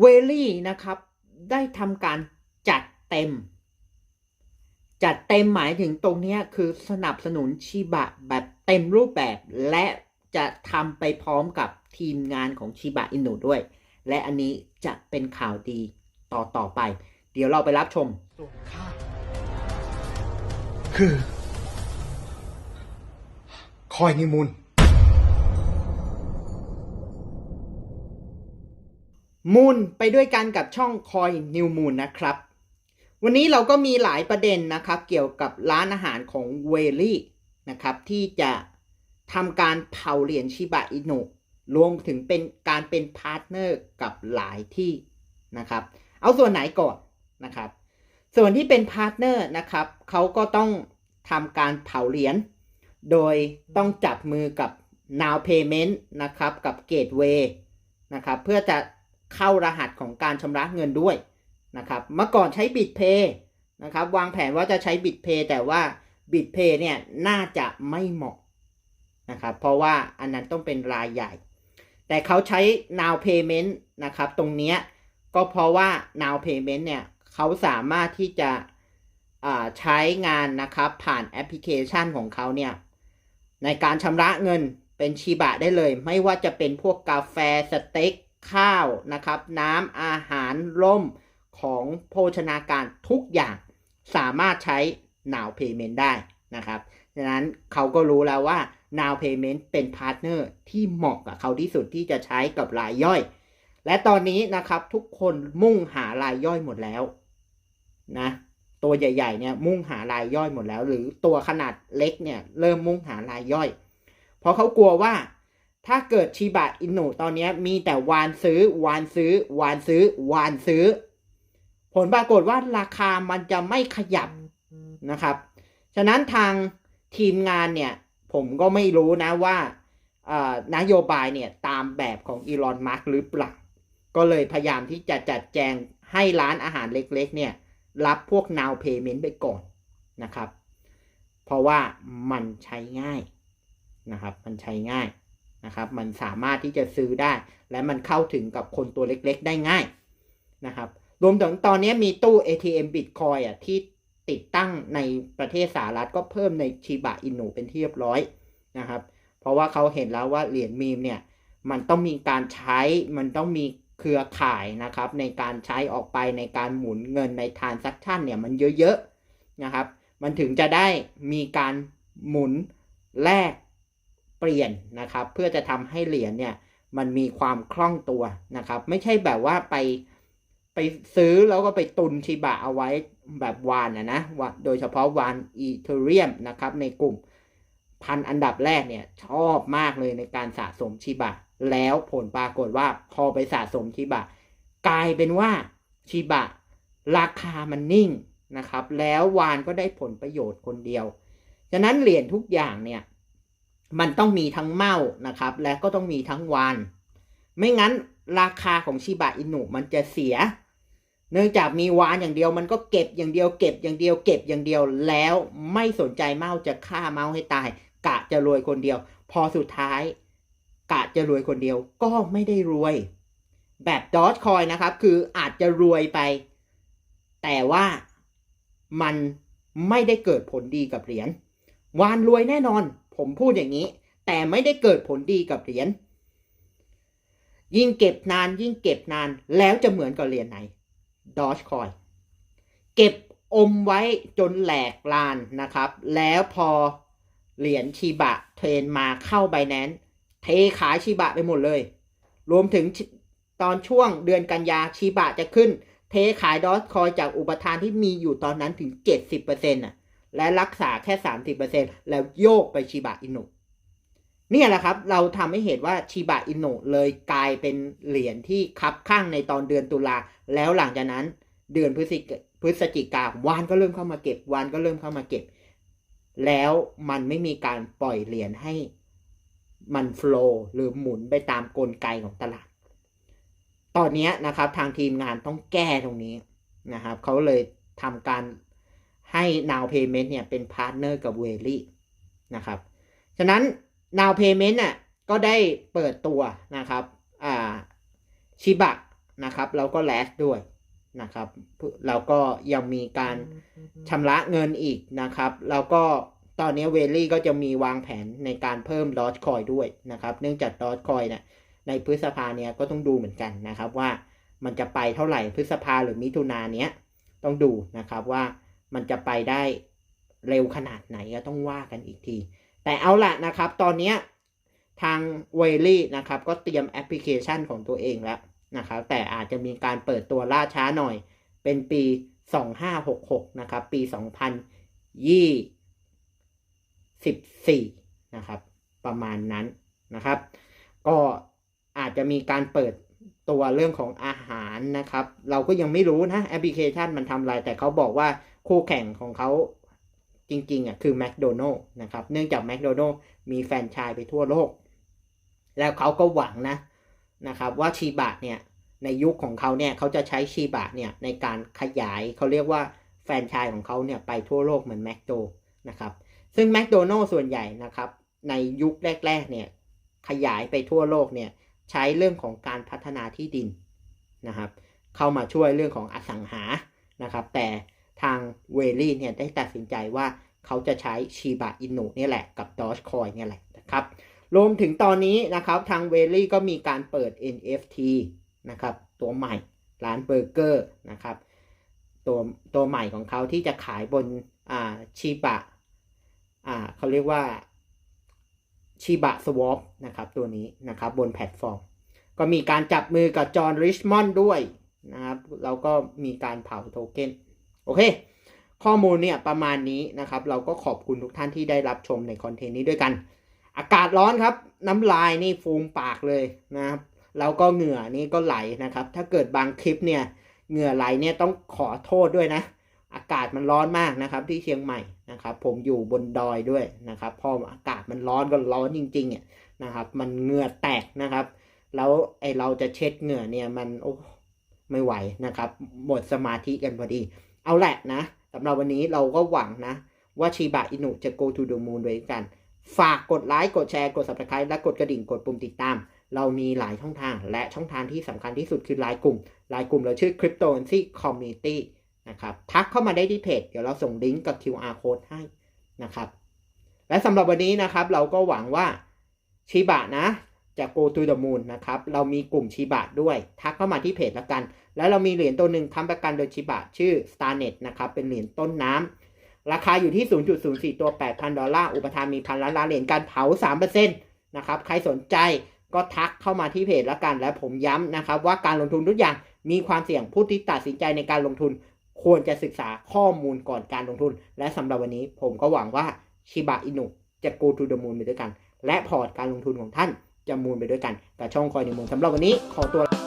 เวลี่นะครับ ได้ทำการจัดเต็ม จัดเต็มหมายถึงตรงนี้คือสนับสนุนชิบะแบบเต็มรูปแบบและจะทำไปพร้อมกับทีมงานของชิบะอินุด้วย และอันนี้จะเป็นข่าวดีต่อต่อไป เดี๋ยวเราไปรับชมส่วข้าคือ คอยนิมูล มูนไปด้วยกันกับช่องคอยนิวมูนนะครับ วันนี้เราก็มีหลายประเด็นนะครับ เกี่ยวกับร้านอาหารของเวลี่นะครับ ที่จะทำการเผาเหรียญชิบะอินุรวมถึงเป็นการเป็นพาร์ทเนอร์กับหลายที่นะครับ เอาส่วนไหนก่อนนะครับ ส่วนที่เป็นพาร์ทเนอร์นะครับเขาก็ต้องทำการเผาเหรียญโดยต้องจับมือกับ Now Payment นะครับ กับ Gateway นะครับ เพื่อจะ เข้ารหัสของการชำระเงินด้วยนะครับเมื่อก่อนใช้บิตเพย์นะครับวางแผนว่าจะใช้บิตเพย์แต่ว่าบิตเพย์เนี่ยน่าจะไม่เหมาะนะครับเพราะว่าอันนั้นต้องเป็นรายใหญ่ แต่เขาใช้ Now Payment นะครับตรงนี้ก็เพราะว่า Now Payment เนี่ยเขาสามารถที่จะใช้งานนะครับผ่านแอปพลิเคชันของเขาเนี่ยในการชำระเงินเป็นชีบะได้เลย ไม่ว่าจะเป็นพวกกาแฟสเต็ก ข้าวนะครับ น้ำอาหารร่มของโภชนาการทุกอย่างสามารถใช้ Now Payment ได้นะครับฉะนั้นเขาก็รู้แล้วว่า Now Payment เป็นพาร์ทเนอร์ที่เหมาะกับเขาที่สุดที่จะใช้กับรายย่อย และตอนนี้นะครับทุกคนมุ่งหารายย่อยหมดแล้วนะตัวใหญ่ๆเนี่ยมุ่งหารายย่อยหมดแล้ว หรือตัวขนาดเล็กเนี่ยเริ่มมุ่งหารายย่อย เพราะเขากลัวว่า ถ้าเกิดชิบะอินุตอนนี้มีแต่วานซื้อ วานซื้อ วานซื้อ วานซื้อ ผลปรากฏว่าราคามันจะไม่ขยับนะครับ ฉะนั้นทางทีมงานเนี่ย ผมก็ไม่รู้นะว่านโยบายเนี่ยตามแบบของอีลอนมาร์กหรือเปล่า ก็เลยพยายามที่จะจัดแจงให้ร้านอาหารเล็กๆ เนี่ย รับพวก Now Payment ไปก่อนนะครับ เพราะว่ามันใช้ง่ายนะครับ มันใช้ง่าย นะครับ มันสามารถที่จะซื้อได้ และมันเข้าถึงกับคนตัวเล็กๆ ได้ง่ายนะครับ รวมถึงตอนนี้มีตู้ ATM Bitcoin อะที่ติดตั้งในประเทศสหรัฐก็เพิ่มในชิบะอินุเป็นที่เรียบร้อยนะครับ เพราะว่าเขาเห็นแล้วว่าเหรียญมีมเนี่ยมันต้องมีการใช้ มันต้องมีเครือข่ายนะครับ ในการใช้ออกไปในการหมุนเงินในทานซัคชั่นเนี่ยมันเยอะๆนะครับ มันถึงจะได้มีการหมุนแลก เปลี่ยนนะครับ เพื่อจะทำให้เหรียญเนี่ยมันมีความคล่องตัวนะครับ ไม่ใช่แบบว่าไปไปซื้อแล้วก็ไปตุนชิบะเอาไว้แบบวานนะนะโดยเฉพาะวานอีเทเรียมนะครับในกลุ่มพันอันดับแรกเนี่ยชอบมากเลยในการสะสมชิบะ แล้วผลปรากฏว่าพอไปสะสมชิบะ กลายเป็นว่าชิบะ ราคามันนิ่งนะครับ แล้ววานก็ได้ผลประโยชน์คนเดียว ฉะนั้นเหรียญทุกอย่างเนี่ย มันต้องมีทั้งเมานะครับ และก็ต้องมีทั้งวานไม่งั้นราคาของชิบะอินุมันจะเสีย เนื่องจากมีวานอย่างเดียวมันก็เก็บอย่างเดียวเก็บอย่างเดียวเก็บอย่างเดียวแล้วไม่สนใจเมาจะฆ่าเมาให้ตาย กะจะรวยคนเดียว พอสุดท้าย กะจะรวยคนเดียวก็ไม่ได้รวย แบบดอทคอยนะครับ คืออาจจะรวยไป แต่ว่ามันไม่ได้เกิดผลดีกับเหรียญ วานรวยแน่นอน ผมพูดอย่างนี้ แต่ไม่ได้เกิดผลดีกับเหรียญยิ่งเก็บนานยิ่งเก็บนานแล้วจะเหมือนกับเหรียญไหนดอ g คอยเก็บอมไว้จนแหลกลานนะครับ แล้วพอเหรียญชีบะเทรนมาเข้าไบแนนเทขายชีบะไปหมดเลย รวมถึงตอนช่วงเดือนกันยาชีบะจะขึ้น เทขายดอ g คอยจากอุปทานที่มีอยู่ตอนนั้นถึง 70%น่ะ และรักษาแค่ 30%แล้วโยกไปชิบะอินุเนี่ยแหละครับ เราทำให้เห็นว่าชิบะอินุเลยกลายเป็นเหรียญที่คับข้างในตอนเดือนตุลา แล้วหลังจากนั้นเดือนพฤศจิกพฤศจิกาวานก็เริ่มเข้ามาเก็บวานก็เริ่มเข้ามาเก็บ แล้วมันไม่มีการปล่อยเหรียญให้มันฟลว์หรือหมุนไปตามกลไกของตลาด ตอนนี้นะครับทางทีมงานต้องแก้ตรงนี้นะครับเขาเลยทำการ ให้ Now Payment เนี่ยเป็นพาร์ทเนอร์กับเวลี่นะครับ ฉะนั้น Now Payment น่ะก็ได้เปิดตัวนะครับอ่าชิบะนะครับแล้วก็แลสด้วยนะครับแล้วก็ยังมีการชำระเงินอีกนะครับแล้วก็ตอนนี้เวลลี่ก็จะมีวางแผนในการเพิ่มดอ g คอยด้วยนะครับเนื่องจากดอ g คอยเนี่ยในพฤษภาเนี่ยก็ต้องดูเหมือนกันนะครับว่ามันจะไปเท่าไหร่พฤษภาหรือมิถุนาเนี้ยต้องดูนะครับว่า มันจะไปได้เร็วขนาดไหนก็ต้องว่ากันอีกที แต่เอาละนะครับ ตอนนี้ทางเวลลี่นะครับ ก็เตรียมแอปพลิเคชันของตัวเองแล้วนะครับ แต่อาจจะมีการเปิดตัวล่าช้าหน่อย เป็นปี 2566 นะครับ ปี 2024 นะครับ ประมาณนั้นนะครับ ก็อาจจะมีการเปิดตัวเรื่องของอาหารนะครับ เราก็ยังไม่รู้นะแอปพลิเคชันมันทำอะไร แต่เขาบอกว่า คู่แข่งของเขาจริงๆอะคือ McDonald นะครับ เนื่องจาก McDonald มีแฟนชส์ไปทั่วโลก แล้วเขาก็หวังนะนะครับว่าชีบะเนี่ยในยุคของเขาเนี่ยเขาจะใช้ชีบะเนี่ยในการขยายเขาเรียกว่าแฟนชส์ของเขาเนี่ยไปทั่วโลกเหมือนแมคโดนะครับซึ่งแมคโดนัลส่วนใหญ่นะครับในยุคแรก ๆเนี่ยขยายไปทั่วโลกเนี่ยใช้เรื่องของการพัฒนาที่ดินนะครับเข้ามาช่วยเรื่องของอสังหานะครับแต่ ทางเวลี่เนี่ยได้ตัดสินใจว่าเขาจะใช้ชีบะอินุเนี่ยแหละกับดอ g คอยเนี่ยแหละนะครับรวมถึงตอนนี้นะครับทางเวลลี่ก็มีการเปิด NFT นะครับตัวใหม่ร้านเบอร์เกอร์นะครับตัวตัวใหม่ของเขาที่จะขายบนอ่าชีบะอ่าเขาเรียกว่าชีบะสวอปนะครับตัวนี้นะครับบนแพลตฟอร์ม ก็มีการจับมือกับจอห์นริชมอนด์ด้วยนะครับแล้วก็มีการเผาโทเค็น โอเค ข้อมูลเนี่ยประมาณนี้นะครับ เราก็ขอบคุณทุกท่านที่ได้รับชมในคอนเทนต์นี้ด้วยกัน อากาศร้อนครับ น้ำลายนี่ฟูมปากเลยนะครับแล้วก็เหงื่อนี่ก็ไหลนะครับ ถ้าเกิดบางคลิปเนี่ยเหงื่อไหลเนี่ยต้องขอโทษด้วยนะ อากาศมันร้อนมากนะครับที่เชียงใหม่นะครับ ผมอยู่บนดอยด้วยนะครับพออากาศมันร้อนก็ร้อนจริงๆเนี่ยนะครับ มันเหงื่อแตกนะครับ แล้วไอเราจะเช็ดเหงื่อเนี่ยมันโอ้ไม่ไหวนะครับ หมดสมาธิกันพอดี เอาแหละนะสำหรับวันนี้เราก็หวังนะ ว่าชีบะอินุจะ go to the moon ด้วยกัน ฝากกดไลค์ กดแชร์ กด subscribe และกดกระดิ่ง กดปุ่มติดตาม เรามีหลายช่องทาง และช่องทางที่สำคัญที่สุดคือไลน์กลุ่มไลน์กลุ่มเราชื่อ cryptocurrency community นะครับทักเข้ามาได้ที่เพจ เดี๋ยวเราส่งลิงก์กับ QR code ให้นะครับ และสำหรับวันนี้นะครับ เราก็หวังว่าชีบะนะ จะ go to the moon นะครับ เรามีกลุ่มชีบะด้วย ทักเข้ามาที่เพจแล้วกัน แล้วเรามีเหรียญตัวหนึ่งค้ำประกันโดยชิบะชื่อ Starnet นะครับ เป็นเหรียญต้นน้ำ ราคาอยู่ที่ 0.04 ตัว 8,000 ดอลลาร์ อุปทานมีพันล้านล้านเหรียญการเผา 3%นะครับ ใครสนใจก็ทักเข้ามาที่เพจแล้วกัน และผมย้ำนะครับว่าการลงทุนทุกอย่างมีความเสี่ยง ผู้ที่ตัดสินใจในการลงทุน ควรจะศึกษาข้อมูลก่อนการลงทุน และสำหรับวันนี้ผมก็หวังว่าชิบะอินุจะ go to the moon ไปด้วยกัน และพอร์ตการลงทุนของท่าน จะมูลไปด้วยกันกับช่องคอยหนมูลสำหรับวันนี้ขอตัว